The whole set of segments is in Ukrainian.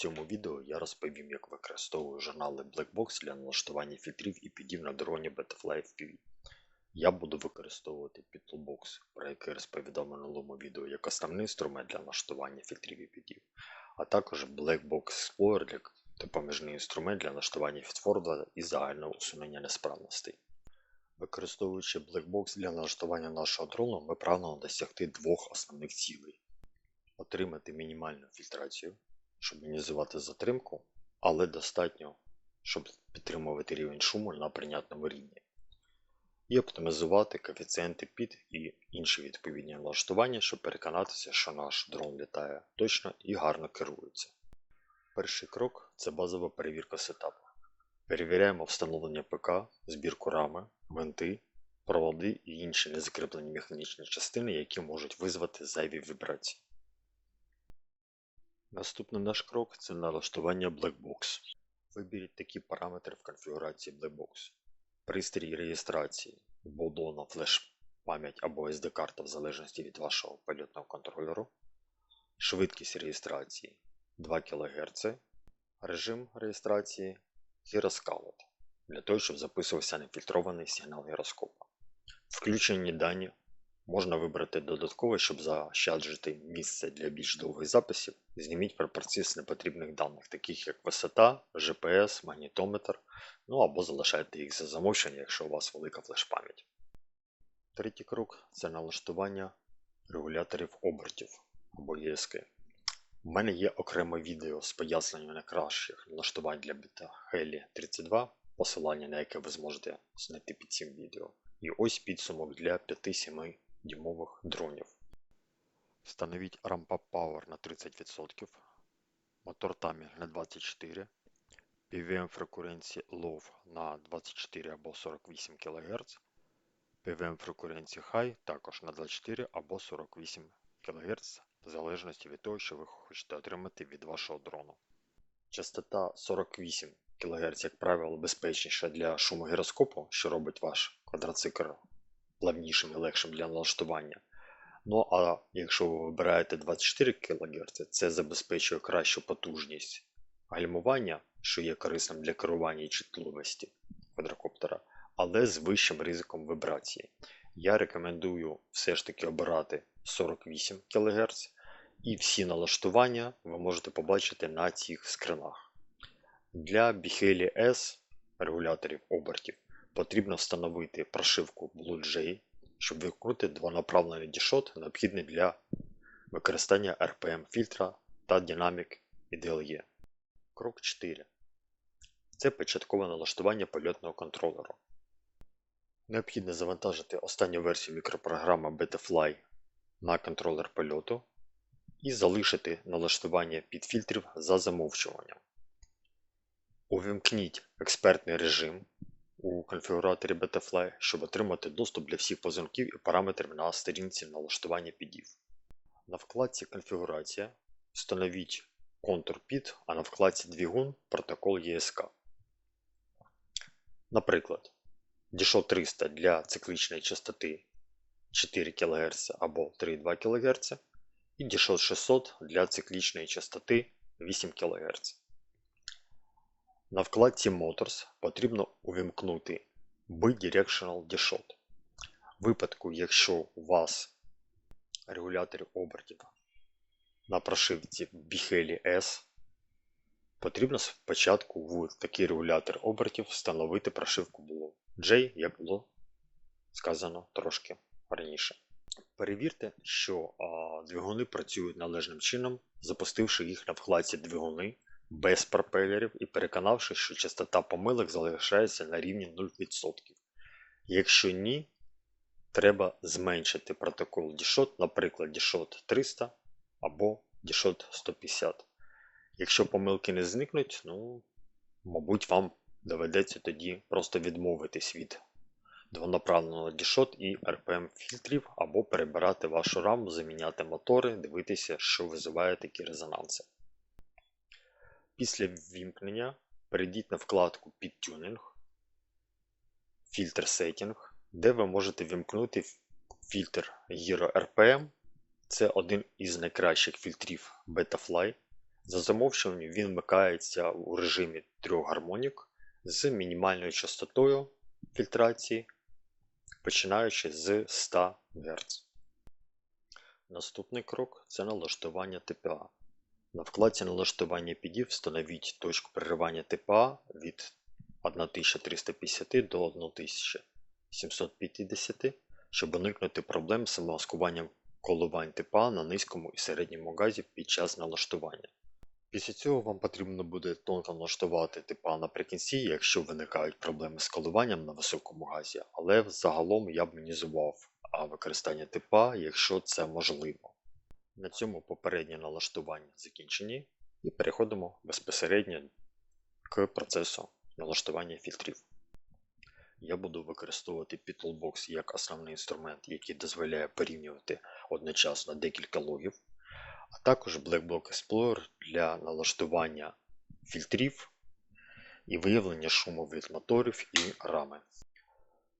цьому відео я розповім, як використовую журнали Blackbox для налаштування фільтрів і підів на дроні Betafly FPV. Я буду використовувати Pittlebox, про який розповідав в минулому відео як основний інструмент для налаштування фільтрів і підів, а також Blackbox Explorer як допоміжний інструмент для налаштування фітфорда і загального усунення несправностей. Використовуючи Blackbox для налаштування нашого дрону, ми прагнемо досягти двох основних цілей: отримати мінімальну фільтрацію щоб мінімізувати затримку, але достатньо, щоб підтримувати рівень шуму на прийнятному рівні. І оптимізувати коефіцієнти під і інші відповідні налаштування, щоб переконатися, що наш дрон літає точно і гарно керується. Перший крок це базова перевірка сетапу. Перевіряємо встановлення ПК, збірку рами, винти, проводи і інші незакріплені механічні частини, які можуть визвати зайві вібрації. Наступний наш крок це налаштування Blackbox. Виберіть такі параметри в конфігурації Blackbox. Пристрій реєстрації болдона флеш пам'ять або SD-карта в залежності від вашого польотного контролеру. Швидкість реєстрації 2 кГц. Режим реєстрації Gyroscout для того, щоб записувався нефільтрований сигнал гіроскопа. Включені дані Можна вибрати додатково, щоб заощаджити місце для більш довгих записів. Зніміть пропорції з непотрібних даних, таких як висота, GPS, магнітометр, ну або залишайте їх за замовчення, якщо у вас велика флеш-пам'ять. Третій крок це налаштування регуляторів обертів або ESK. У мене є окреме відео з поясненням найкращих налаштувань для біта Heli 32, посилання на яке ви зможете знайти під цим відео. І ось підсумок для 5-7 дюймових дронів. Встановіть Ramp Power на 30%, мотор таймінг на 24, PWM фреквенції Low на 24 або 48 кГц, PWM фреквенції High також на 24 або 48 кГц, в залежності від того, що ви хочете отримати від вашого дрону. Частота 48 кГц, як правило, безпечніша для шумогіроскопу, що робить ваш квадроцикл плавнішим і легшим для налаштування. Ну а якщо ви вибираєте 24 кГц, це забезпечує кращу потужність гальмування, що є корисним для керування і чутливості квадрокоптера, але з вищим ризиком вібрації. Я рекомендую все ж таки обирати 48 кГц, і всі налаштування ви можете побачити на цих скринах. Для Biheli S регуляторів обертів потрібно встановити прошивку BlueJ, щоб викрути двонаправлений дішот, необхідний для використання RPM фільтра та Dynamic IDLE. Крок 4. Це початкове налаштування польотного контролеру. Необхідно завантажити останню версію мікропрограми Betafly на контролер польоту і залишити налаштування підфільтрів за замовчуванням. Увімкніть експертний режим у конфігураторі Betafly, щоб отримати доступ для всіх позимків і параметрів на сторінці налаштування підів. На вкладці Конфігурація встановіть контур PID, а на вкладці Двигун протокол ESK. Наприклад, DSHO 300 для циклічної частоти 4 кГц або 3,2 кГц і DSHO 600 для циклічної частоти 8 кГц. На вкладці Motors потрібно увімкнути Bidirectional DShot. В випадку, якщо у вас регулятор обертів на прошивці Biheli S, потрібно спочатку в такий регулятор обертів встановити прошивку Blue J, як було сказано трошки раніше. Перевірте, що а, двигуни працюють належним чином, запустивши їх на вкладці Двигуни без пропелерів і переконавшись, що частота помилок залишається на рівні 0%. Якщо ні, треба зменшити протокол DShot, наприклад, DShot 300 або DShot 150. Якщо помилки не зникнуть, ну, мабуть, вам доведеться тоді просто відмовитись від двонаправленого DShot і RPM фільтрів, або перебирати вашу раму, заміняти мотори, дивитися, що визиває такі резонанси. Після ввімкнення перейдіть на вкладку Підтюнінг, фільтр Сеттінг, де ви можете вімкнути фільтр Gyro RPM. Це один із найкращих фільтрів Betafly. За замовчуванням він вмикається у режимі трьох гармонік з мінімальною частотою фільтрації, починаючи з 100 Гц. Наступний крок це налаштування ТПА. На вкладці налаштування підів встановіть точку переривання ТПА від 1350 до 1750, щоб уникнути проблем з маскуванням коливань ТПА на низькому і середньому газі під час налаштування. Після цього вам потрібно буде тонко налаштувати ТПА наприкінці, якщо виникають проблеми з коливанням на високому газі, але загалом я б мінізував використання ТПА, якщо це можливо. На цьому попередні налаштування закінчені і переходимо безпосередньо к процесу налаштування фільтрів. Я буду використовувати Pitbullbox як основний інструмент, який дозволяє порівнювати одночасно декілька логів, а також Blackbox Explorer для налаштування фільтрів і виявлення шуму від моторів і рами.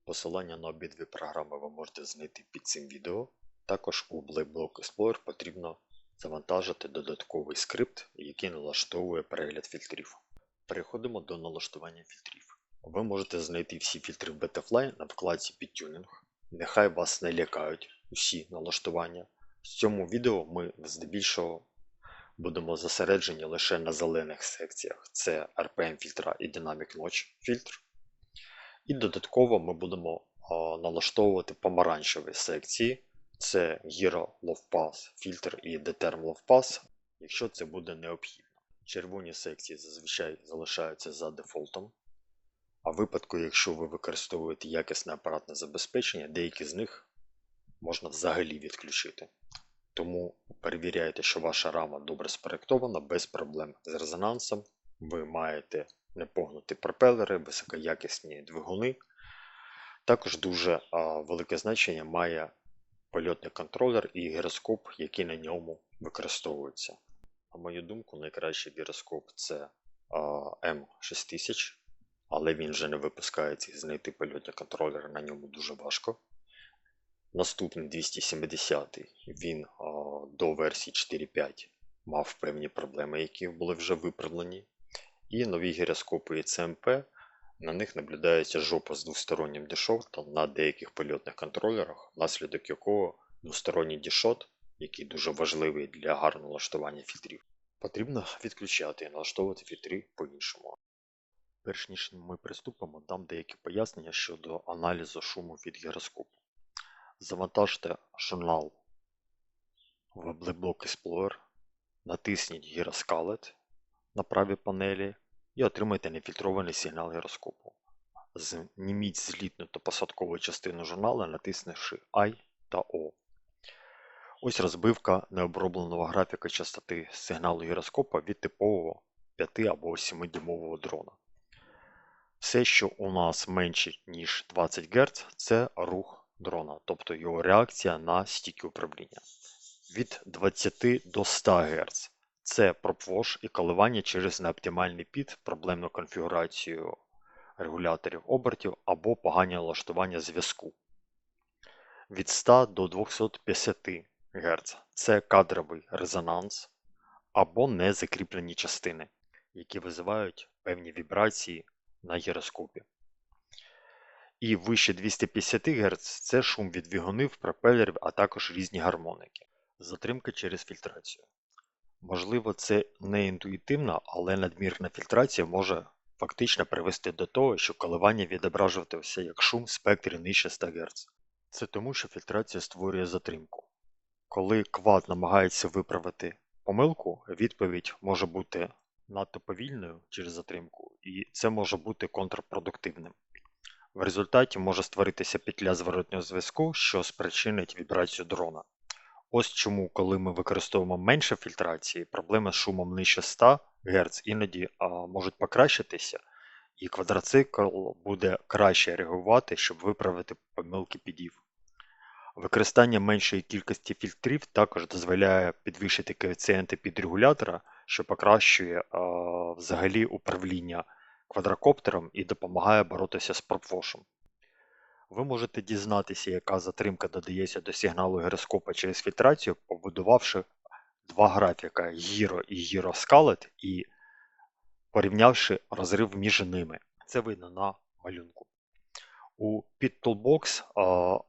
Посилання на обидві програми ви можете знайти під цим відео. Також у Blackbox Explorer потрібно завантажити додатковий скрипт, який налаштовує перегляд фільтрів. Переходимо до налаштування фільтрів. Ви можете знайти всі фільтри в Betafly на вкладці Підтюнінг. Нехай вас не лякають усі налаштування. В цьому відео ми здебільшого будемо зосереджені лише на зелених секціях. Це RPM фільтра і Dynamic Notch фільтр. І додатково ми будемо налаштовувати помаранчеві секції. Це Giro Low Pass фільтр і Determ Low Pass, якщо це буде необхідно. Червоні секції зазвичай залишаються за дефолтом. А в випадку, якщо ви використовуєте якісне апаратне забезпечення, деякі з них можна взагалі відключити. Тому перевіряйте, що ваша рама добре спроєктована, без проблем з резонансом. Ви маєте непогнуті пропелери, високоякісні двигуни. Також дуже а, велике значення має польотний контролер і гіроскоп, який на ньому використовується. На мою думку, найкращий гіроскоп це М6000, але він вже не випускається і знайти польотні контролери на ньому дуже важко. Наступний 270 він а, до версії 4.5 мав певні проблеми, які були вже виправлені. І нові гіроскопи і ЦМП, на них наблюдається жопа з двостороннім дешотом на деяких польотних контролерах, внаслідок якого двосторонній дешот, який дуже важливий для гарного налаштування фільтрів, потрібно відключати і налаштовувати фільтри по-іншому. Перш ніж ми приступимо, дам деякі пояснення щодо аналізу шуму від гіроскопу. Завантажте журнал в Blackbox Explorer, натисніть Gyroscalet на правій панелі і отримайте нефільтрований сигнал гіроскопу. Зніміть злітну та посадкову частину журналу, натиснувши I та O. Ось розбивка необробленого графіка частоти сигналу гіроскопа від типового 5 або 7-дюймового дрона. Все, що у нас менше, ніж 20 Гц, це рух дрона, тобто його реакція на стійки управління. Від 20 до 100 Гц це пропвош і коливання через неоптимальний під, проблемну конфігурацію регуляторів обертів або погані налаштування зв'язку. Від 100 до 250 Гц це кадровий резонанс або незакріплені частини, які визивають певні вібрації на гіроскопі. І вище 250 Гц це шум від двигунів, пропелерів, а також різні гармоники. Затримка через фільтрацію. Можливо, це не інтуїтивно, але надмірна фільтрація може фактично привести до того, що коливання відображуватися як шум в спектрі нижче 100 Гц. Це тому, що фільтрація створює затримку. Коли квад намагається виправити помилку, відповідь може бути надто повільною через затримку, і це може бути контрпродуктивним. В результаті може створитися петля зворотнього зв'язку, що спричинить вібрацію дрона. Ось чому, коли ми використовуємо менше фільтрації, проблеми з шумом нижче 100 Гц іноді а, можуть покращитися, і квадроцикл буде краще реагувати, щоб виправити помилки підів. Використання меншої кількості фільтрів також дозволяє підвищити коефіцієнти підрегулятора, що покращує а, взагалі управління квадрокоптером і допомагає боротися з пропфошем. Ви можете дізнатися, яка затримка додається до сигналу гіроскопа через фільтрацію, побудувавши два графіка Giro і Scarlett і порівнявши розрив між ними. Це видно на малюнку. У PitToolbox а,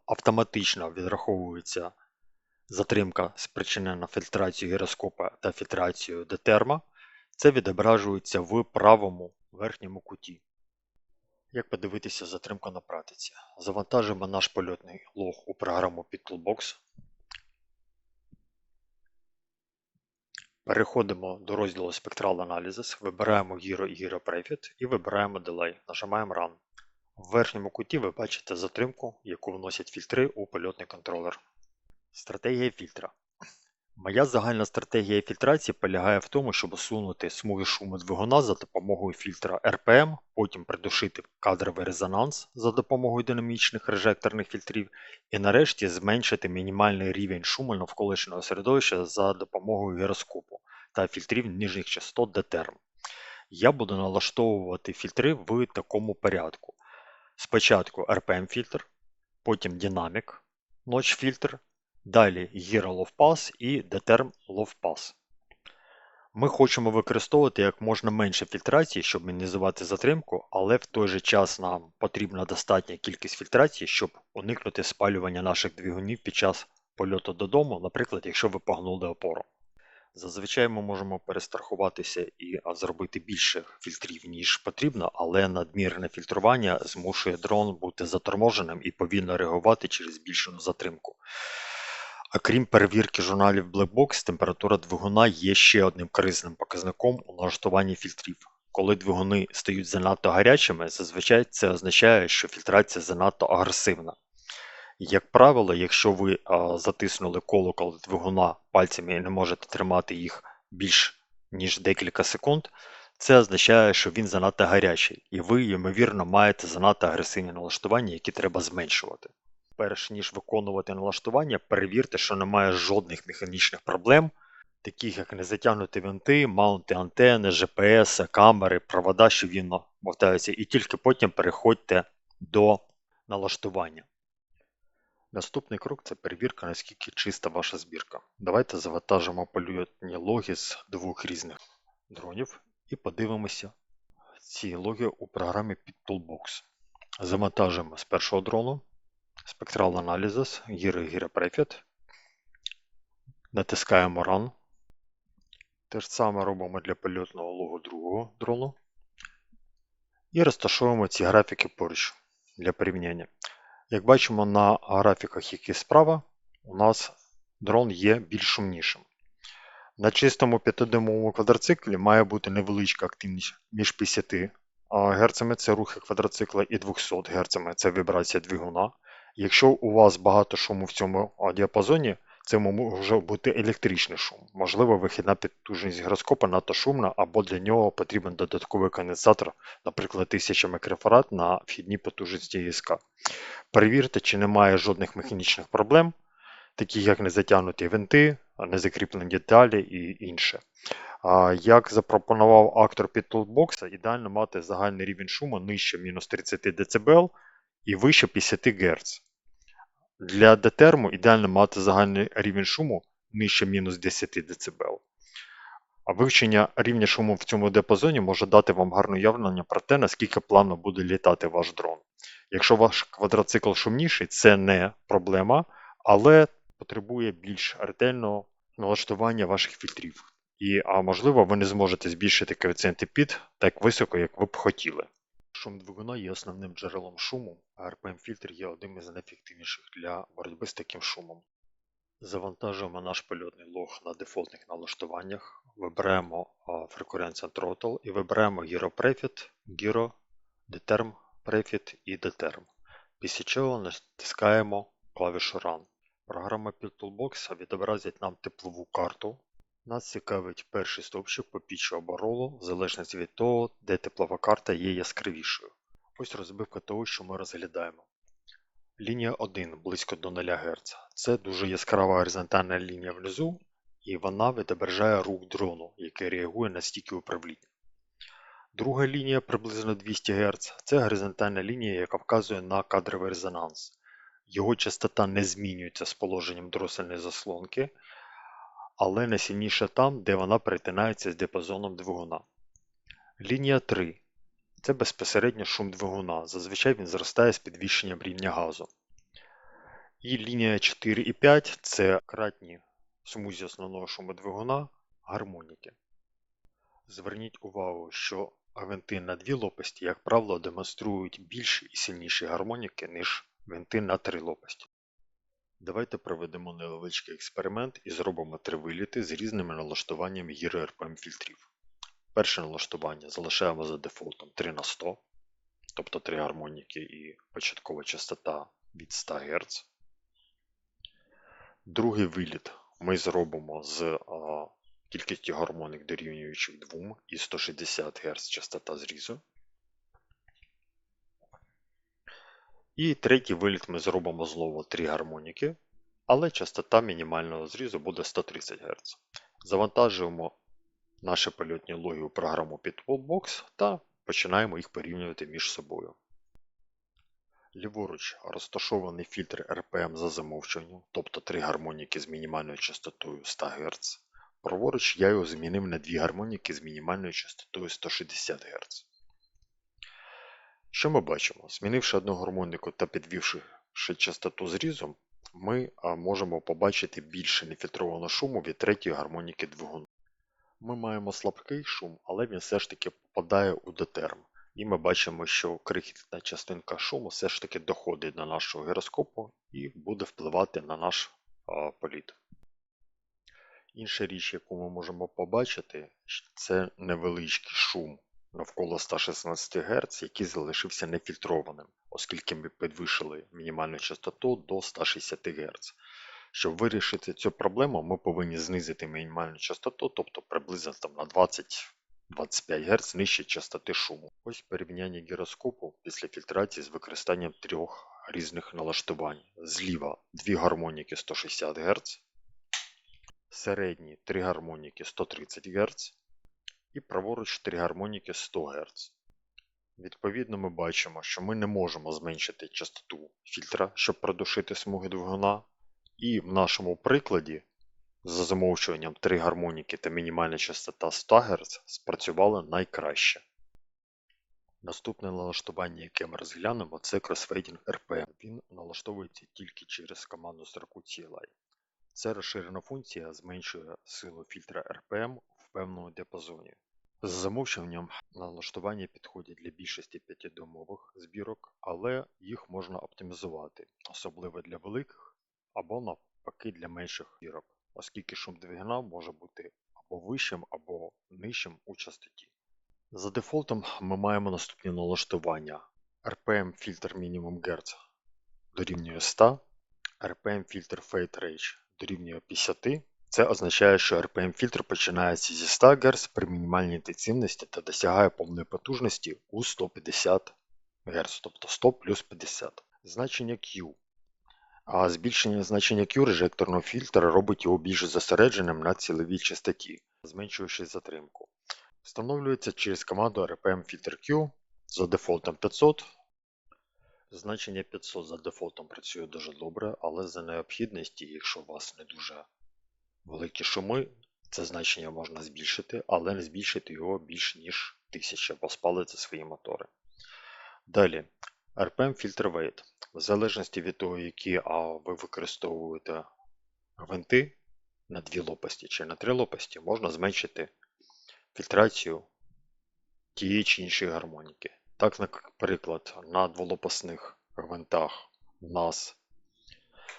автоматично відраховується затримка спричинена фільтрацією гіроскопа та фільтрацією детерма. Це відображується в правому верхньому куті. Як подивитися затримку на практиці? Завантажимо наш польотний лог у програму PitToolbox. Переходимо до розділу Spectral Analysis, вибираємо Gyro і Gyro Prefit і вибираємо Delay. Нажимаємо Run. В верхньому куті ви бачите затримку, яку вносять фільтри у польотний контролер. Стратегія фільтра. Моя загальна стратегія фільтрації полягає в тому, щоб усунути смуги шуму двигуна за допомогою фільтра RPM, потім придушити кадровий резонанс за допомогою динамічних режекторних фільтрів, і нарешті зменшити мінімальний рівень шуму навколишнього середовища за допомогою гіроскопу та фільтрів нижніх частот DTERM. Я буду налаштовувати фільтри в такому порядку. Спочатку RPM фільтр, потім Dynamic Notch фільтр, далі Gyro Low і Determ Low Ми хочемо використовувати як можна менше фільтрації, щоб мінімізувати затримку, але в той же час нам потрібна достатня кількість фільтрації, щоб уникнути спалювання наших двигунів під час польоту додому, наприклад, якщо ви погнули опору. Зазвичай ми можемо перестрахуватися і зробити більше фільтрів, ніж потрібно, але надмірне фільтрування змушує дрон бути заторможеним і повільно реагувати через збільшену затримку. А крім перевірки журналів Blackbox, температура двигуна є ще одним корисним показником у налаштуванні фільтрів. Коли двигуни стають занадто гарячими, зазвичай це означає, що фільтрація занадто агресивна. Як правило, якщо ви затиснули колокол двигуна пальцями і не можете тримати їх більш ніж декілька секунд, це означає, що він занадто гарячий, і ви, ймовірно, маєте занадто агресивні налаштування, які треба зменшувати. Перш ніж виконувати налаштування, перевірте, що немає жодних механічних проблем, таких як незатягнуті винти, маунти антени, GPS, камери, провода, що вільно мотаються, і тільки потім переходьте до налаштування. Наступний крок це перевірка, наскільки чиста ваша збірка. Давайте завантажимо польотні логи з двох різних дронів і подивимося ці логи у програмі PitToolbox. Завантажимо з першого дрону Spectral Analysis, Gyro Gyro Prefit. Натискаємо Run. Те ж саме робимо для польотного логу другого дрону. І розташовуємо ці графіки поруч для порівняння. Як бачимо на графіках, які справа, у нас дрон є більш шумнішим. На чистому 5-дюймовому квадроциклі має бути невеличка активність між 50 Гц це рухи квадроцикла і 200 Гц це вібрація двигуна. Якщо у вас багато шуму в цьому діапазоні, це може бути електричний шум. Можливо, вихідна потужність гіроскопа надто шумна, або для нього потрібен додатковий конденсатор, наприклад, 1000 мікрофарад на вхідній потужності ІСК. Перевірте, чи немає жодних механічних проблем, таких як незатягнуті винти, незакріплені деталі і інше. Як запропонував актор під Toolbox, ідеально мати загальний рівень шуму нижче мінус 30 дБ і вище 50 Гц. Для детерму ідеально мати загальний рівень шуму нижче мінус 10 дБ. А вивчення рівня шуму в цьому діапазоні може дати вам гарне уявлення про те, наскільки плавно буде літати ваш дрон. Якщо ваш квадроцикл шумніший, це не проблема, але потребує більш ретельного налаштування ваших фільтрів. І, а можливо, ви не зможете збільшити коефіцієнти під так високо, як ви б хотіли. Шум двигуна є основним джерелом шуму, а RPM-фільтр є одним із найефективніших для боротьби з таким шумом. Завантажуємо наш польотний лог на дефолтних налаштуваннях, вибираємо Frequency Throttle і вибираємо Gyro Prefit, Gyro, Determ Prefit і Determ. Після чого натискаємо клавішу Run. Програма PitToolbox відобразить нам теплову карту. Нас цікавить перший стовпчик по пічу або ролу, в залежності від того, де теплова карта є яскравішою. Ось розбивка того, що ми розглядаємо. Лінія 1 близько до 0 Гц. Це дуже яскрава горизонтальна лінія внизу, і вона відображає рух дрону, який реагує на стійки управління. Друга лінія приблизно 200 Гц це горизонтальна лінія, яка вказує на кадровий резонанс. Його частота не змінюється з положенням дросельної заслонки, але найсильніша там, де вона перетинається з діапазоном двигуна. Лінія 3 це безпосередньо шум двигуна. Зазвичай він зростає з підвищенням рівня газу. І лінія 4 і 5 це кратні смузі основного шуму двигуна гармоніки. Зверніть увагу, що гвинти на дві лопасті, як правило, демонструють більші і сильніші гармоніки, ніж гвинти на три лопасті. Давайте проведемо невеличкий експеримент і зробимо три виліти з різними налаштуваннями гіри RPM фільтрів. Перше налаштування залишаємо за дефолтом 3 на 100, тобто 3 гармоніки і початкова частота від 100 Гц. Другий виліт ми зробимо з а, кількістю гармоник дорівнюючих 2 і 160 Гц частота зрізу. І третій виліт ми зробимо знову 3 гармоніки, але частота мінімального зрізу буде 130 Гц. Завантажуємо наші польотні логи у програму Pitbullbox та починаємо їх порівнювати між собою. Ліворуч розташований фільтр RPM за замовчуванням, тобто 3 гармоніки з мінімальною частотою 100 Гц. Праворуч я його змінив на 2 гармоніки з мінімальною частотою 160 Гц. Що ми бачимо? Змінивши одну гармоніку та підвівши частоту зрізу, ми можемо побачити більше нефільтрованого шуму від третьої гармоніки двигуна. Ми маємо слабкий шум, але він все ж таки попадає у детерм. І ми бачимо, що крихітна частинка шуму все ж таки доходить до нашого гіроскопу і буде впливати на наш а, політ. Інша річ, яку ми можемо побачити, це невеличкий шум навколо 116 Гц, який залишився нефільтрованим, оскільки ми підвищили мінімальну частоту до 160 Гц. Щоб вирішити цю проблему, ми повинні знизити мінімальну частоту, тобто приблизно там, на 20-25 Гц нижче частоти шуму. Ось порівняння гіроскопу після фільтрації з використанням трьох різних налаштувань. Зліва 2 гармоніки 160 Гц, середні 3 гармоніки 130 Гц і праворуч 3 гармоніки 100 Гц. Відповідно, ми бачимо, що ми не можемо зменшити частоту фільтра, щоб продушити смуги двигуна. І в нашому прикладі, за замовчуванням 3 гармоніки та мінімальна частота 100 Гц спрацювали найкраще. Наступне налаштування, яке ми розглянемо, це Crossfading RPM. Він налаштовується тільки через команду строку CLI. Це розширена функція зменшує силу фільтра RPM певному діапазоні. З замовчуванням налаштування підходять для більшості 5-домових збірок, але їх можна оптимізувати, особливо для великих або навпаки для менших збірок, оскільки шум двигуна може бути або вищим, або нижчим у частоті. За дефолтом ми маємо наступні налаштування. RPM фільтр Minimum Гц дорівнює 100, RPM фільтр Fade Range дорівнює 50. Це означає, що RPM фільтр починається зі 100 Гц при мінімальній інтенсивності та досягає повної потужності у 150 Гц, тобто 100 плюс 50. Значення Q. А збільшення значення Q режекторного фільтра робить його більш зосередженим на ціловій частоті, зменшуючи затримку. Встановлюється через команду RPM фільтр Q за дефолтом 500. Значення 500 за дефолтом працює дуже добре, але за необхідності, якщо у вас не дуже великі шуми, це значення можна збільшити, але не збільшити його більш ніж 1000, бо спалити свої мотори. Далі, RPM фільтр Weight. В залежності від того, які а, ви використовуєте гвинти на дві лопасті чи на три лопасті, можна зменшити фільтрацію тієї чи іншої гармоніки. Так, наприклад, на дволопасних гвинтах у нас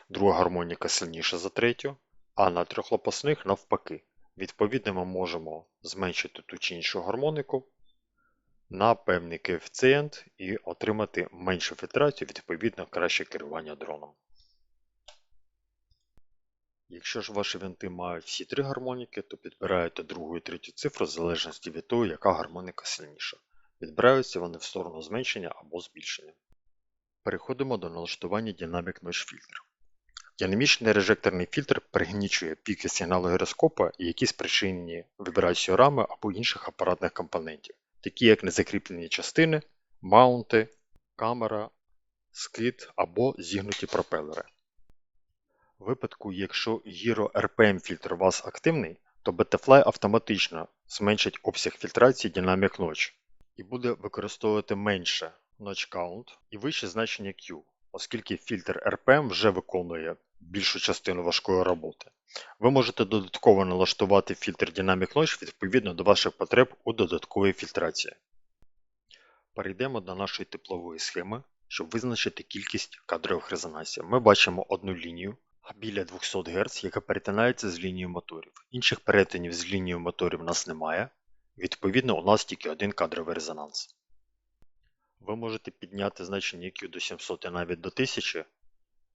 друга гармоніка сильніша за третю, а на трьохлопасних навпаки. Відповідно, ми можемо зменшити ту чи іншу гармонику на певний коефіцієнт і отримати меншу фільтрацію, відповідно краще керування дроном. Якщо ж ваші винти мають всі три гармоніки, то підбираєте другу і третю цифру в залежності від того, яка гармоника сильніша. Відбираються вони в сторону зменшення або збільшення. Переходимо до налаштування Dynamic Notch Filter. Динамічний режекторний фільтр пригнічує піки сигналу гіроскопа які спричинені вібрацією рами або інших апаратних компонентів, такі як незакріплені частини, маунти, камера, скид або зігнуті пропелери. У випадку, якщо Gyro RPM фільтр у вас активний, то Betafly автоматично зменшить обсяг фільтрації Dynamic Notch і буде використовувати менше Notch Count і вище значення Q, оскільки фільтр RPM вже виконує більшу частину важкої роботи. Ви можете додатково налаштувати фільтр Dynamic Notch відповідно до ваших потреб у додатковій фільтрації. Перейдемо до нашої теплової схеми, щоб визначити кількість кадрових резонансів. Ми бачимо одну лінію біля 200 Гц, яка перетинається з лінією моторів. Інших перетинів з лінією моторів у нас немає. Відповідно, у нас тільки один кадровий резонанс. Ви можете підняти значення EQ до 700 і навіть до 1000,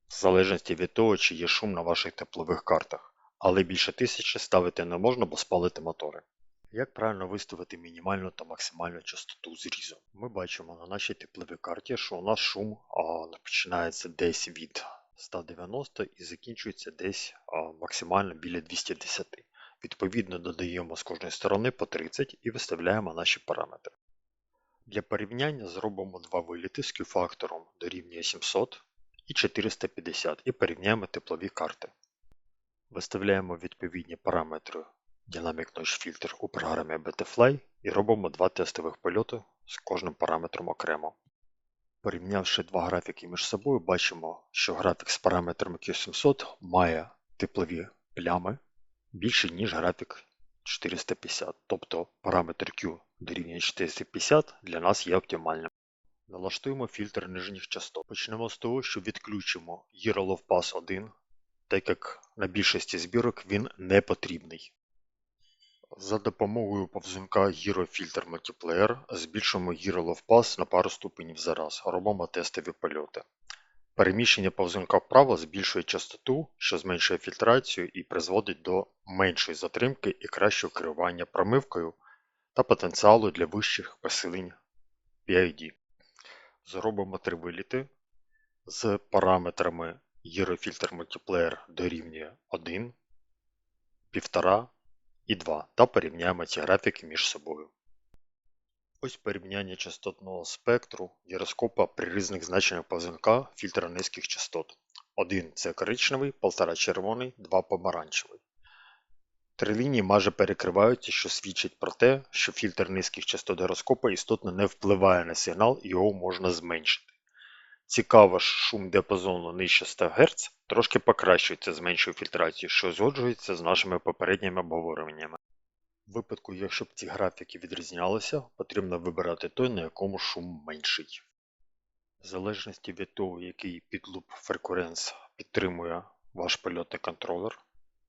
в залежності від того, чи є шум на ваших теплових картах, але більше 1000 ставити не можна, бо спалити мотори. Як правильно виставити мінімальну та максимальну частоту зрізу? Ми бачимо на нашій тепловій карті, що у нас шум а, починається десь від 190 і закінчується десь а, максимально біля 210. Відповідно, додаємо з кожної сторони по 30 і виставляємо наші параметри. Для порівняння зробимо два виліти з Q-фактором дорівнює 700 і 450 і порівняємо теплові карти. Виставляємо відповідні параметри Dynamic Notch Filter у програмі Betafly і робимо два тестових польоти з кожним параметром окремо. Порівнявши два графіки між собою, бачимо, що графік з параметрами Q700 має теплові плями більше, ніж графік 450, тобто параметр Q дорівнює 450 для нас є оптимальним. Налаштуємо фільтр нижніх частот. Почнемо з того, що відключимо Gyro Low Pass 1, так як на більшості збірок він не потрібний. За допомогою повзунка Gyro Filter Multiplayer збільшуємо Gyro Low Pass на пару ступенів за раз, робимо тестові польоти. Переміщення повзунка вправо збільшує частоту, що зменшує фільтрацію і призводить до меншої затримки і кращого керування промивкою та потенціалу для вищих посилень PID. Зробимо три виліти з параметрами Eurofilter Multiplayer дорівнює 1, 1,5 і 2 та порівняємо ці графіки між собою. Ось порівняння частотного спектру гіроскопа при різних значеннях повзунка фільтра низьких частот. 1 це коричневий, 1,5 червоний, 2 помаранчевий. Три лінії майже перекриваються, що свідчить про те, що фільтр низьких частот гіроскопа істотно не впливає на сигнал і його можна зменшити. Цікаво, що шум діапазону нижче 100 Гц трошки покращується з меншою фільтрацією, що згоджується з нашими попередніми обговореннями. В випадку, якщо б ці графіки відрізнялися, потрібно вибирати той, на якому шум менший. В залежності від того, який підлуп Frequency підтримує ваш польотний контролер,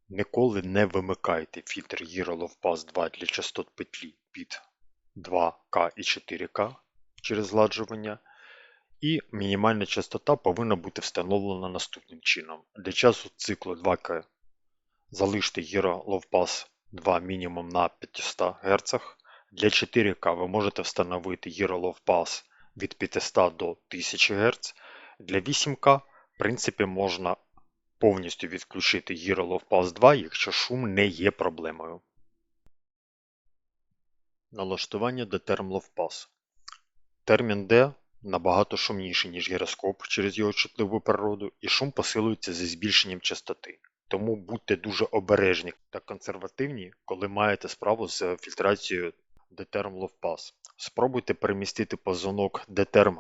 ніколи не вимикайте фільтр Gyro Low Pass 2 для частот петлі під 2К і 4К через зладжування, і мінімальна частота повинна бути встановлена наступним чином. Для часу циклу 2К залиште Gyro Low Pass 2 мінімум на 500 Гц. Для 4К ви можете встановити Gyro Pass від 500 до 1000 Гц. Для 8К, в принципі, можна повністю відключити Gyro Pass 2, якщо шум не є проблемою. Налаштування Determ Low Pass. Термін D набагато шумніший, ніж гіроскоп через його чутливу природу, і шум посилюється зі збільшенням частоти. Тому будьте дуже обережні та консервативні, коли маєте справу з фільтрацією Low Pass. Спробуйте перемістити позонок Determ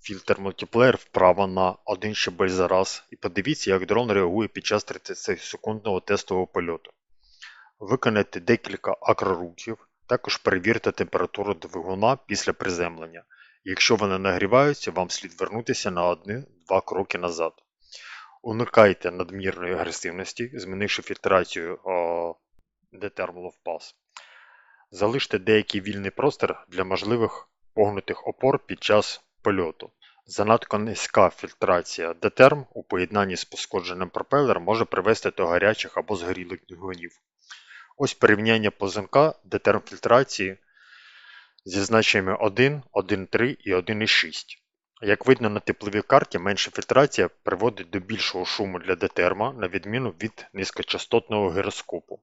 Filter Multiplayer вправо на один щебель за раз і подивіться, як дрон реагує під час 30-секундного тестового польоту. Виконайте декілька акрорухів, також перевірте температуру двигуна після приземлення. Якщо вони нагріваються, вам слід вернутися на 1-2 кроки назад. Уникайте надмірної агресивності, змінивши фільтрацію Determ Low Pass. Залиште деякий вільний простір для можливих погнутих опор під час польоту. Занадто низька фільтрація Determ у поєднанні з пошкодженим пропелером може привести до гарячих або згорілих двигунів. Ось порівняння поземка Determ фільтрації зі значеннями 1, 1,3 і 1,6. Як видно на тепловій карті, менша фільтрація приводить до більшого шуму для детерма, на відміну від низькочастотного гіроскопу.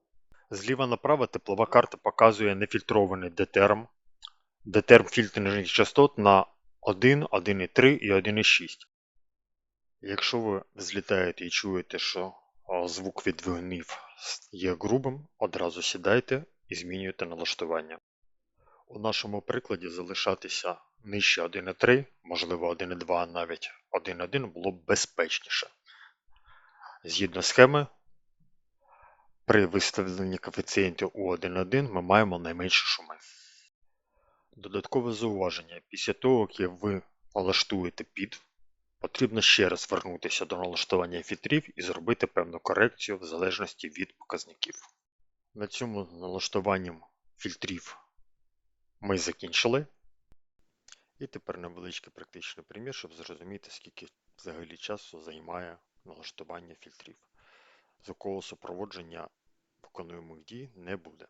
Зліва направо теплова карта показує нефільтрований детерм, детерм фільтрних частот на 1, 1,3 і 1,6. Якщо ви взлітаєте і чуєте, що звук від двигунів є грубим, одразу сідайте і змінюйте налаштування. У нашому прикладі залишатися нижче 1.3, можливо 1.2, а навіть 1.1 було б безпечніше. Згідно схеми, при виставленні коефіцієнтів у 1.1 ми маємо найменші шуми. Додаткове зауваження. Після того, як ви налаштуєте під, потрібно ще раз вернутися до налаштування фільтрів і зробити певну корекцію в залежності від показників. На цьому налаштуванням фільтрів ми закінчили. І тепер невеличкий практичний примір, щоб зрозуміти, скільки взагалі часу займає налаштування фільтрів. Звукового супроводження виконуємих дій не буде.